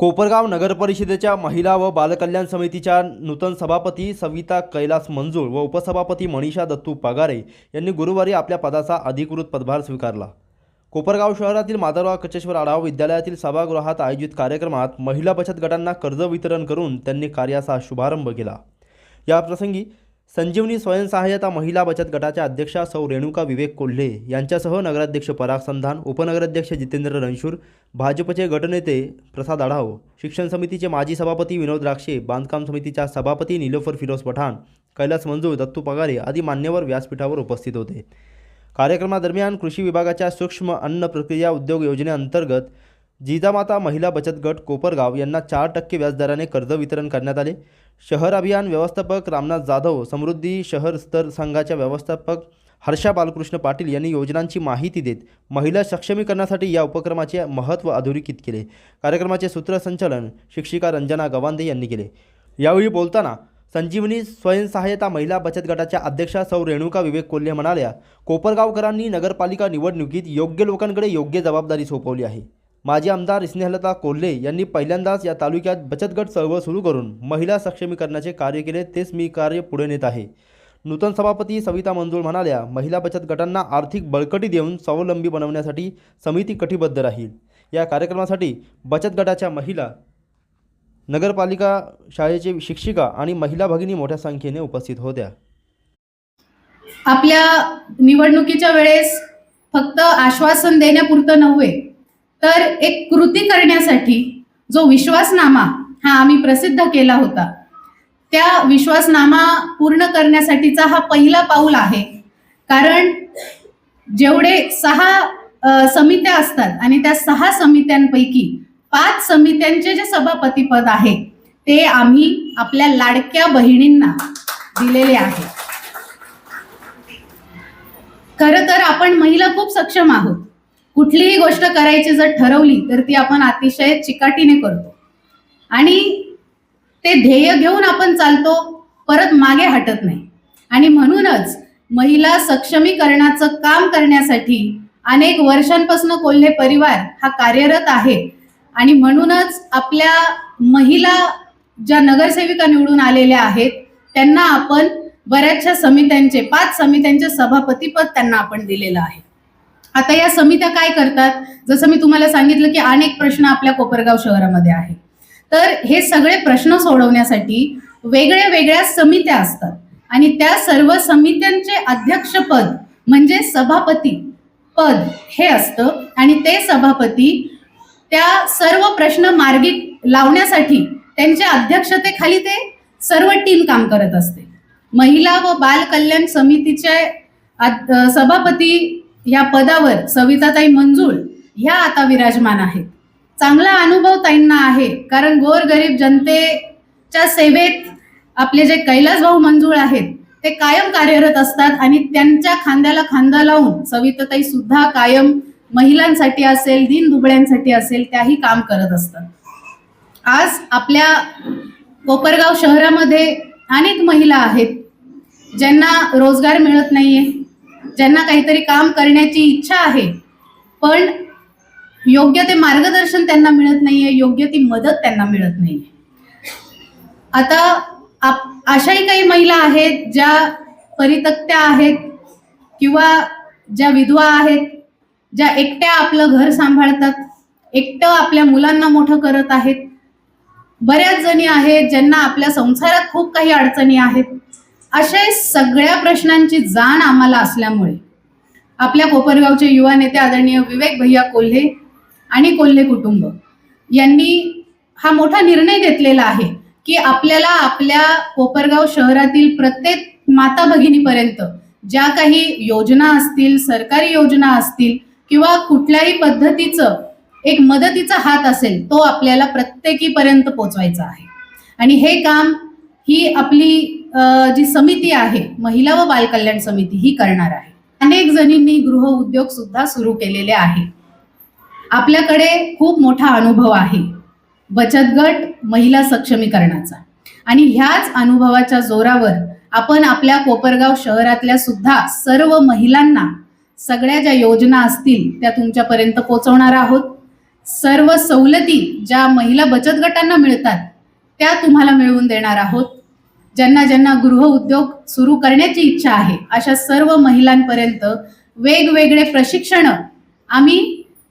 कोपरगाव नगरपरिषदेच्या महिला व बालकल्याण समितीच्या नूतन सभापती सविता कैलास मंजूळ व उपसभापती मनीषा दत्तू पगारे यांनी गुरुवारी आपल्या पदाचा अधिकृत पदभार स्वीकारला. कोपरगाव शहरातील माधवराव कचेश्वर आढावा विद्यालयातील सभागृहात आयोजित कार्यक्रमात महिला बचत गटांना कर्ज वितरण करून त्यांनी कार्याचा शुभारंभ केला. या प्रसंगी संजीवनी स्वयंसहाय्यता महिला बचत गटाच्या अध्यक्षा सौ रेणुका विवेक कोल्हे यांच्यासह नगराध्यक्ष पराग संधान उपनगराध्यक्ष जितेंद्र रणशूर भाजपचे गटनेते प्रसाद आढाव शिक्षण समितीचे माजी सभापती विनोद राक्षे बांधकाम समितीच्या सभापती निलोफर फिरोज पठाण कैलास मंजूर दत्तू पगारे आदी मान्यवर व्यासपीठावर उपस्थित होते. कार्यक्रमादरम्यान कृषी विभागाच्या सूक्ष्म अन्न प्रक्रिया उद्योग योजनेअंतर्गत जिजामाता महिला बचत गट कोपरगाव यांना चार टक्के व्याजदराने कर्ज वितरण करण्यात आले. शहर अभियान व्यवस्थापक रामनाथ जाधव समृद्धी शहर स्तर संघाच्या व्यवस्थापक हर्षा बालकृष्ण पाटील यांनी योजनांची माहिती देत महिला सक्षमीकरणासाठी या उपक्रमाचे महत्त्व अधोरेखित केले. कार्यक्रमाचे सूत्रसंचालन शिक्षिका रंजना गवांदे यांनी केले. यावेळी बोलताना संजीवनी स्वयंसहाय्यता महिला बचत गटाच्या अध्यक्षा सौ रेणुका विवेक कोल्हे म्हणाल्या कोपरगावकरांनी नगरपालिका निवडणुकीत योग्य लोकांकडे योग्य जबाबदारी सोपवली आहे. माजी आमदार स्नेहलता कोल्हे यांनी पहिल्यांदाच या तालुक्यात बचत गट चळवळ सुरू करून महिला सक्षमीकरणाचे कार्य केले तेच मी कार्य पुढे नेत आहे. नूतन सभापती सविता मंजूळ म्हणाल्या महिला बचत गटांना आर्थिक बळकटी देऊन स्वावलंबी बनवण्यासाठी समिती कटिबद्ध राहील. या कार्यक्रमासाठी बचत गटाच्या महिला नगरपालिका शाळेचे शिक्षिका आणि महिला भगिनी मोठ्या संख्येने उपस्थित होत्या. आपल्या निवडणुकीच्या वेळेस फक्त आश्वासन देण्यापुरतं नव्हे तर एक कृती करण्यासाठी जो विश्वासनामा हा आम्ही प्रसिद्ध केला होता. त्या विश्वासनामा पूर्ण करण्यासाठीचा हा पहिला पाऊल आहे. कारण जेवढे सहा समित्या असतात आणि त्या सहा समित्यांपैकी पाच समित्यांचे जे सभापतीपद आहे ते आम्ही आपल्या लाडक्या बहिणींना दिलेले आहे. खरं तर आपण महिला खूप सक्षम आहोत. कुठलीही गोष्ट करायची जर ठरवली तर ती आपण अतिशय चिकाटीने करतो. आणि ते ध्येय घेऊन आपण चालतो परत मागे हटत नाही. आणि म्हणूनच महिला सक्षमीकरणाचं काम करण्यासाठी अनेक वर्षांपासून कोल्हे परिवार हा कार्यरत आहे. आणि म्हणूनच आपल्या महिला ज्या नगरसेविका निवडून आलेल्या आहेत त्यांना आपण बऱ्याचशा समित्यांचे पाच समित्यांचे सभापतीपद त्यांना आपण दिलेलं आहे. आता या समित्या काय करतात? जसं मी तुम्हाला सांगितलं की अनेक प्रश्न आपल्या कोपरगाव शहरामध्ये आहेत. तर हे सगळे प्रश्न सोडवण्यासाठी वेगळ्या वेगळ्या समित्या असतात. आणि त्या सर्व समित्यांचे अध्यक्षपद म्हणजे सभापती पद हे असतं. आणि ते सभापती त्या सर्व प्रश्न मार्गी लावण्यासाठी त्यांच्या अध्यक्षतेखाली ते सर्व टीम काम करत असते. महिला व बाल कल्याण समितीचे सभापती या पदावर सविताताई मंजूळ ह्या आता विराजमान आहेत. चांगला अनुभव ताईंना आहे कारण गोरगरीब जनतेच्या सेवेत आपले जे कैलास भाऊ मंजूळ आहेत ते कायम कार्यरत असतात आणि त्यांच्या खांद्याला खांदा लावून सविताताई सुद्धा कायम महिलांसाठी असेल दिन दुबळ्यांसाठी असेल त्याही काम करत असतात. आज आपल्या कोपरगाव शहरामध्ये अनेक महिला आहेत ज्यांना रोजगार मिळत नाहीये. ज्यांना काहीतरी काम करण्याची इच्छा आहे पण योग्य ते मार्गदर्शन त्यांना मिळत नाहीये योग्य ती मदत त्यांना मिळत नाहीये. आता आप अशाही काही महिला आहेत ज्या परितक्त्या आहेत किंवा ज्या विधवा आहेत ज्या एकट्या आपलं घर सांभाळतात एकटं आपल्या मुलांना मोठं करत आहेत. बऱ्याच जणी आहेत ज्यांना आपल्या संसारात खूप काही अडचणी आहेत. अशा सगळ्या प्रश्नांची जाण आम्हाला असल्यामुळे आपल्या कोपरगावचे युवा नेते आदरणीय विवेक भैया कोल्हे आणि कोल्हे कुटुंब यांनी हा मोठा निर्णय घेतलेला आहे की आपल्याला आपल्या कोपरगाव शहरातील प्रत्येक माता भगिनीपर्यंत ज्या काही योजना असतील सरकारी योजना असतील किंवा कुठल्याही पद्धतीचं एक मदतीचा हात असेल तो आपल्याला प्रत्येकीपर्यंत पोचवायचा आहे. आणि हे काम ही आपली जी समिती आहे महिला व बालकल्याण समिती ही करणार आहे. अनेक जणींनी गृह उद्योग सुद्धा सुरू केलेले आहे. आपल्याकडे खूप मोठा अनुभव आहे बचत गट महिला सक्षमीकरणाचा. आणि ह्याच अनुभवाच्या जोरावर आपण आपल्या कोपरगाव शहरातल्या सुद्धा सर्व महिलांना सगळ्या ज्या योजना असतील त्या तुमच्यापर्यंत पोहोचवणार आहोत. सर्व सवलती ज्या महिला बचत गटांना मिळतात त्या तुम्हाला मिळवून देणार आहोत. ज्यांना ज्यांना गृह उद्योग सुरू करण्याची इच्छा आहे अशा सर्व महिलांपर्यंत वेगवेगळे प्रशिक्षण आम्ही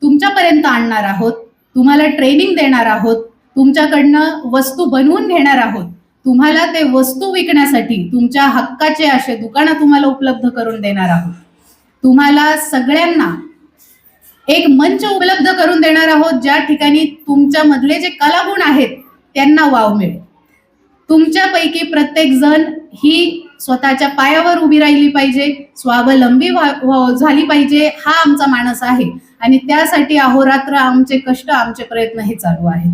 तुमच्यापर्यंत आणणार आहोत तुम्हाला ट्रेनिंग देणार आहोत तुमच्याकडनं वस्तू बनवून घेणार आहोत. तुम्हाला ते वस्तू विकण्यासाठी तुमच्या हक्काचे असे दुकानं तुम्हाला उपलब्ध करून देणार आहोत. तुम्हाला सगळ्यांना एक मंच उपलब्ध करून देणार आहोत ज्या ठिकाणी तुमच्यामधले जे कलागुण आहेत त्यांना वाव मिळेल. तुमच्यापैकी प्रत्येक जण ही स्वतःच्या पायावर उभी राहिली पाहिजे स्वावलंबी व्हा- झाली पाहिजे हा आमचा मानस आहे. आणि त्यासाठी अहोरात्र आमचे कष्ट आमचे प्रयत्न हे चालू आहेत.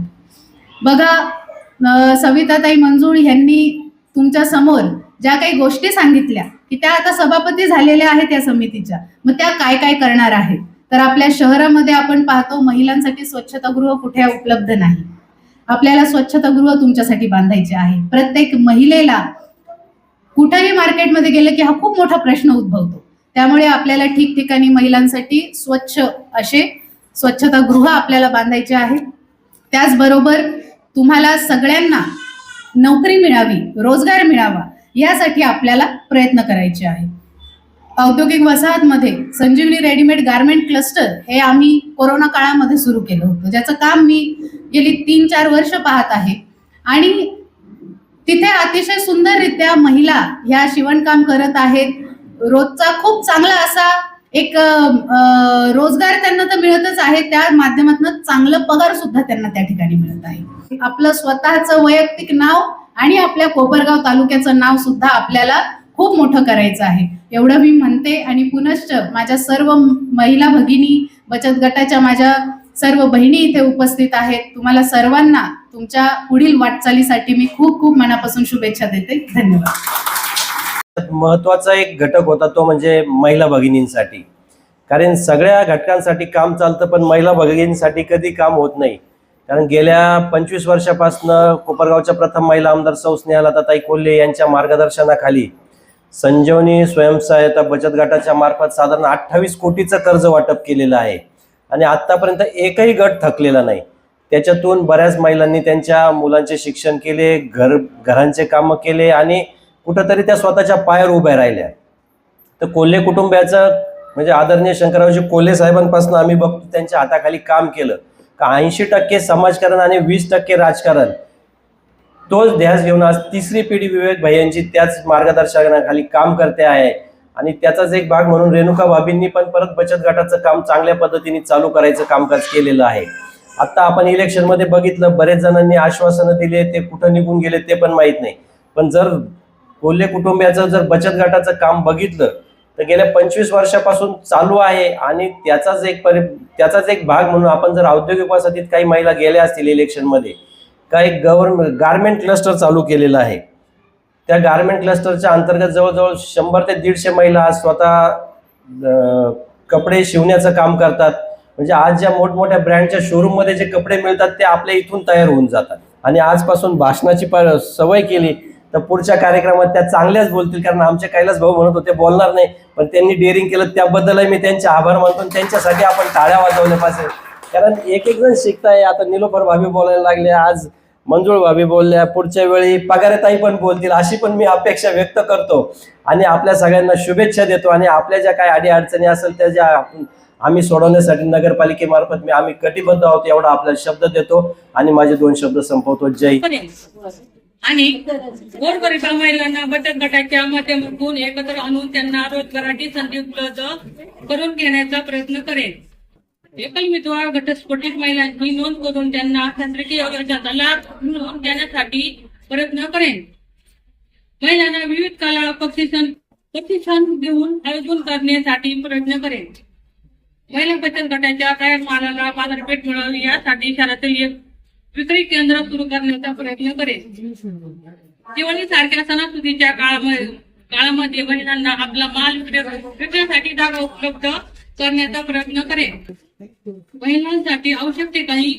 बघा सविताताई मंजूळ यांनी तुमच्यासमोर ज्या काही गोष्टी सांगितल्या की त्या आता सभापती झालेल्या आहेत या समितीच्या. मग त्या काय काय करणार आहेत? तर आपल्या शहरामध्ये आपण पाहतो महिलांसाठी स्वच्छतागृह कुठे उपलब्ध नाही. आपल्याला स्वच्छतागृह तुमच्यासाठी बांधायचे आहे. प्रत्येक महिलेला कुठेही मार्केटमध्ये गेलं की हा खूप मोठा प्रश्न उद्भवतो. त्यामुळे आपल्याला ठिकठिकाणी महिलांसाठी स्वच्छ असे स्वच्छतागृह आपल्याला बांधायचे आहे. त्याचबरोबर तुम्हाला सगळ्यांना नोकरी मिळावी रोजगार मिळावा यासाठी आपल्याला प्रयत्न करायचे आहे. औद्योगिक वसाहतमध्ये संजीवनी रेडीमेड गारमेंट क्लस्टर हे आम्ही कोरोना काळामध्ये सुरू केलं होतं. ज्याचं काम मी गेली तीन चार वर्ष पाहत आहे. आणि तिथे अतिशय सुंदररित्या महिला ह्या शिवणकाम करत आहेत. रोजचा खूप चांगला असा एक रोजगार त्यांना तर मिळतच आहे. त्या माध्यमातून चांगलं पगार सुद्धा त्यांना त्या ठिकाणी मिळत आहे. आपलं स्वतःचं वैयक्तिक नाव आणि आपल्या कोपरगाव तालुक्याचं नाव सुद्धा आपल्याला खूप मोठं करायचं आहे. एवढं मी म्हणते आणि पुनश्च माझ्या सर्व महिला भगिनी बचत गटाच्या माझ्या सर्व बहिणी इथे उपस्थित आहेत. तुम्हाला सर्वांना तुमच्या पुढील वाटचालीसाठी मी खूप खूप मनापासून शुभेच्छा देते. धन्यवाद. महत्त्वाचा एक घटक होता तो म्हणजे महिला भगिनींसाठी. कारण सगळ्या घटकांसाठी काम चालतं पण महिला भगिनींसाठी कधी काम होत नाही. कारण गेल्या पंचवीस वर्षापासून कोपरगावच्या प्रथम महिला आमदार सौ स्नेहलताताई कोल्हे यांच्या मार्गदर्शनाखाली संजीवनी स्वयंसहायता बचत गटाच्या मार्फत साधारण अठ्ठावीस कोटीचं कर्ज वाटप केलेलं आहे. आणि आतापर्यंत एकही गट थकलेला नाही. त्याच्यातून बऱ्याच महिलांनी त्यांच्या मुलांचे शिक्षण केले घर घरांचे कामं केले आणि कुठंतरी त्या स्वतःच्या पायावर उभ्या राहिल्या. तर कोल्हे कुटुंबियाचं म्हणजे आदरणीय शंकररावजी कोल्हे साहेबांपासून आम्ही बघतो त्यांच्या हाताखाली काम केलं. का ऐंशी टक्के समाजकारण आणि वीस टक्के राजकारण. तोच ध्यास घेऊन आज तिसरी पिढी विवेक भैयांची त्याच मार्गदर्शनाखाली काम करते आहे. आणि त्याचाच एक भाग म्हणून रेणुका भाभींनी पण परत बचत गटाचं काम चांगल्या पद्धतीने चालू करायचं कामकाज केलेलं आहे. आता आपण इलेक्शनमध्ये बघितलं बरेच जणांनी आश्वासनं दिले ते कुठं निघून गेले ते पण माहीत नाही. पण जर कोल्हे कुटुंबियाचं जर बचत गटाचं काम बघितलं तर गेल्या पंचवीस वर्षापासून चालू आहे आणि त्याचाच एक परि त्याचाच एक भाग म्हणून आपण जर औद्योगिक वसाहतीत काही महिला गेल्या असतील इलेक्शनमध्ये काही गव्हर्नमेंट गारमेंट क्लस्टर चालू केलेलं आहे. त्या गारमेंट क्लस्टरच्या अंतर्गत जवळजवळ शंभर ते दीडशे महिला आज स्वतः कपडे शिवण्याचं काम करतात. म्हणजे आज ज्या मोठमोठ्या ब्रँडच्या शोरूममध्ये जे कपडे मिळतात ते आपल्या इथून तयार होऊन जातात. आणि आजपासून भाषणाची प- सवय केली तर पुढच्या कार्यक्रमात त्या चांगल्याच बोलतील कारण आमचे कैलास भाऊ म्हणत होते बोलणार नाही. पण त्यांनी डेअरिंग केलं त्याबद्दलही मी त्यांचे आभार मानतो त्यांच्यासाठी आपण टाळ्या वाजवल्या पाहिजे. कारण एक एक जण शिकताय. आता निलोफर भाभी बोलायला लागले आज मंजुळ भाभी बोलल्या पुढच्या वेळी पगारेताई पण बोलतील. अशी पण मी अपेक्षा व्यक्त करतो. आणि आपल्या सगळ्यांना शुभेच्छा देतो. आणि आपल्या ज्या काही अडी अडचणी असेल त्या ज्या आम्ही सोडवण्यासाठी नगरपालिकेमार्फत मी आम्ही कटिबद्ध आहोत एवढा आपल्याला शब्द देतो. आणि माझे दोन शब्द संपवतो. जय आणि गोरगरीब महिलांना बचत गटाच्या माध्यमातून एकत्र आणून त्यांना रोजगाराची संधी उपलब्ध करून घेण्याचा प्रयत्न करेन. एकल विधवा घटस्फोटित महिलांची नोंद करून त्यांना शासकीय योजनेचा लाभ मिळवून देण्यासाठी प्रयत्न करेन. महिलांना विविध कला प्रशिक्षण प्रशिक्षण देऊन आयोजन करण्यासाठी प्रयत्न करेन. महिला बचत गटाच्या तयार मालाला बाजारपेठ मिळावी यासाठी शहरातील एक विक्री केंद्र सुरू करण्याचा प्रयत्न करेन. दिवाळी सारख्या सणासुदीच्या काळामध्ये काळामध्ये महिलांना आपला माल विक्री- विक्रीसाठी जागा उपलब्ध करण्याचा प्रयत्न करेन. महिलांसाठी आवश्यक ठिकाणी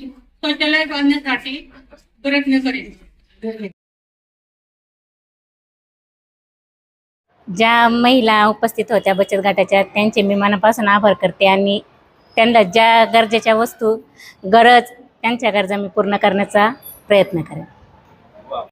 शौचालय बांधण्यासाठी प्रयत्न करेल ज्या महिला उपस्थित होत्या बचत गटाच्या त्यांचे मी मनापासून आभार करते आणि त्यांना ज्या गरजेच्या वस्तू गरज त्यांच्या गरजा मी पूर्ण करण्याचा प्रयत्न करेन.